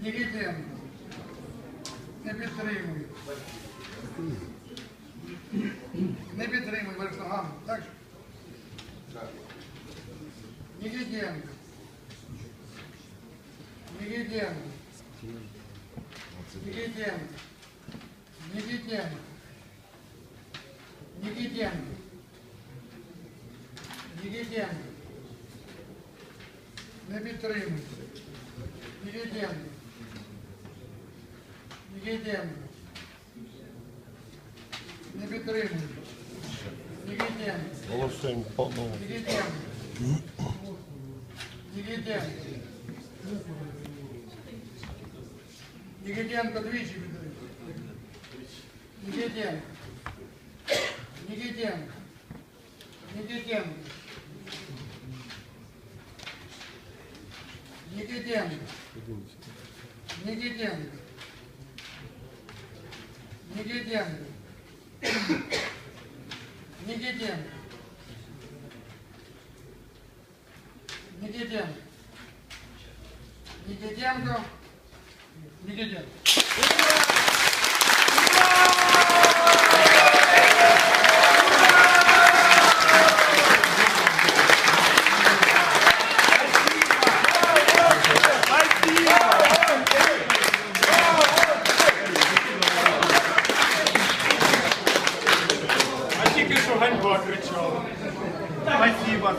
дивіденду. Не підтримую. Не підтримую верхногам. Так? Нігіденко. Нігіденко. Нігіденко. Нігіденко. Нігіденко. Нігіденко. Не підтримуйте. Нігіденко. Нігіденко. Не підтримую. Нігіденко. Голосуємо по новому. Нігіденко. Нігіденко. Нігіденко двічі підтримую. Нігіденко. Нігіденко. Нігіденко. Нігіденко. Нігіденко. Негиденко. Негиденко. Никитенко. Никитенко. Никитенко. кричала. Спасибо.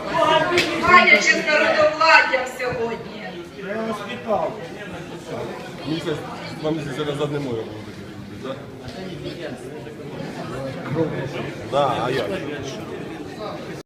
Панячим народовладдям сьогодні. Я вас вітав. Вам зараз за одним мою буде. Так, а я.